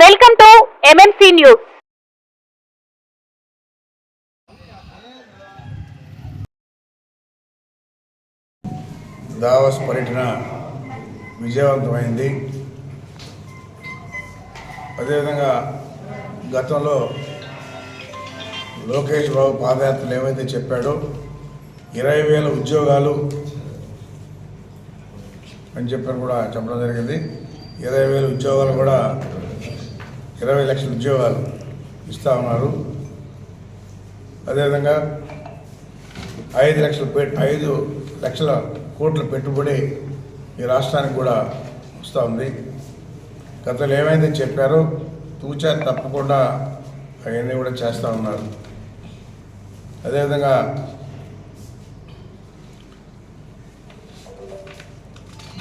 Welcome to MMC news Davos పర్యటన విజయవంతమైంది. అదేవిధంగా గతంలో లోకేష్ బాబు పాదయాత్రలు ఏమైతే చెప్పాడో ఇరవై వేల ఉద్యోగాలు అని చెప్పారు కూడా చెప్పడం జరిగింది. ఇరవై వేల ఉద్యోగాలు కూడా ఇరవై లక్షల ఉద్యోగాలు ఇస్తా ఉన్నారు. అదేవిధంగా ఐదు లక్షల పె ఐదు లక్షల కోట్ల పెట్టుబడి ఈ రాష్ట్రానికి కూడా వస్తూ ఉంది. గతంలో ఏమైందో చెప్పారో. తూచా తప్పకుండా అవన్నీ కూడా చేస్తూ ఉన్నారు. అదేవిధంగా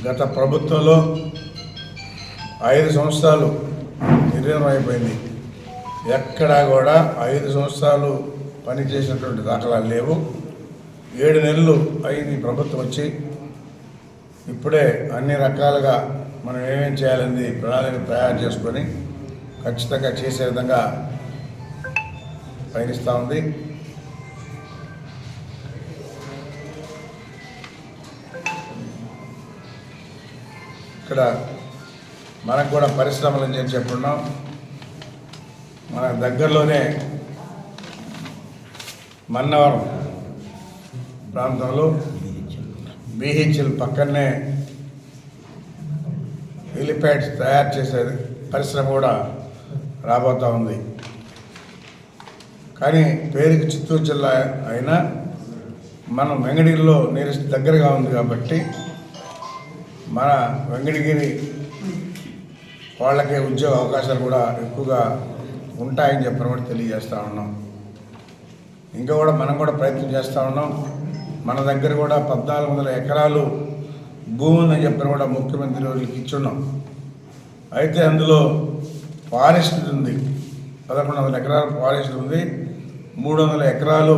గత ప్రభుత్వంలో ఐదు సంవత్సరాలు నిర్ణయం అయిపోయింది. ఎక్కడా కూడా ఐదు సంవత్సరాలు పనిచేసినటువంటి దాఖలాలు లేవు. ఏడు నెలలు అయింది ప్రభుత్వం వచ్చి. ఇప్పుడే అన్ని రకాలుగా మనం ఏమేం చేయాలని ప్రణాళిక తయారు చేసుకొని ఖచ్చితంగా చేసే విధంగా పయనిస్తూ ఉంది. ఇక్కడ మనకు కూడా పరిశ్రమలు అని చెప్పి చెప్పున్నాం మన దగ్గరలోనే మన్నవరం ప్రాంతంలో బీహెచ్ఎల్ పక్కనే హెలిప్యాడ్స్ తయారు చేసే పరిశ్రమ కూడా రాబోతూ ఉంది. కానీ పేరుకి చిత్తూరు జిల్లా అయినా మనం వెంగడిగిరిలో నియరెస్ట్ దగ్గరగా ఉంది కాబట్టి మన వెంకటగిరి వాళ్ళకే ఉద్యోగ అవకాశాలు కూడా ఎక్కువగా ఉంటాయని చెప్పిన కూడా తెలియజేస్తూ ఉన్నాం. ఇంకా కూడా మనం కూడా ప్రయత్నం చేస్తూ ఉన్నాం. మన దగ్గర కూడా పద్నాలుగు వందల ఎకరాలు భూమి ఉందని చెప్పిన కూడా ముఖ్యమంత్రి వాళ్ళకి ఇచ్చున్నాం. అయితే అందులో ఫారెస్ట్ ఉంది. పదకొండు వందల ఎకరాల ఫారెస్ట్ ఉంది. మూడు వందల ఎకరాలు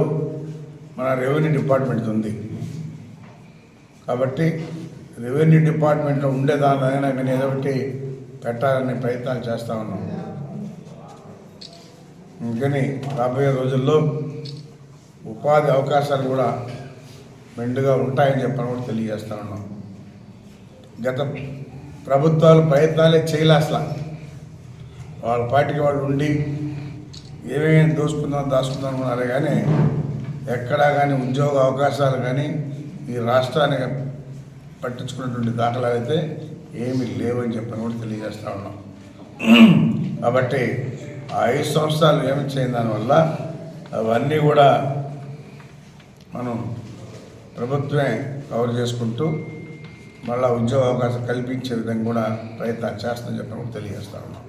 మన రెవెన్యూ డిపార్ట్మెంట్ ఉంది. కాబట్టి రెవెన్యూ డిపార్ట్మెంట్లో ఉండేదానినైనా కానీ ఏదో ఒకటి పెట్టాలనే ప్రయత్నాలు చేస్తూ ఉన్నాం. అందుకని రాబోయే రోజుల్లో ఉపాధి అవకాశాలు కూడా మెండుగా ఉంటాయని చెప్పని కూడా తెలియజేస్తా ఉన్నాం. గత ప్రభుత్వాలు ప్రయత్నాలే చేయలే అసలు. వాళ్ళ పార్టీకి వాళ్ళు ఉండి ఏమేమి దోసుకుందాం దాచుకుందాం అనుకున్నారు కానీ ఎక్కడా కానీ ఉద్యోగ అవకాశాలు కానీ ఈ రాష్ట్రానికి పట్టించుకున్నటువంటి దాఖలాలు అయితే ఏమి లేవని చెప్పని కూడా తెలియజేస్తా ఉన్నాం. కాబట్టి ఆ ఐదు సంవత్సరాలు ఏమి చేయని దానివల్ల అవన్నీ కూడా మనం ప్రభుత్వమే కవర్ చేసుకుంటూ మళ్ళా ఉద్యోగ అవకాశం కల్పించే విధంగా కూడా ప్రయత్నాలు చేస్తామని చెప్పి కూడా తెలియజేస్తా ఉన్నాం.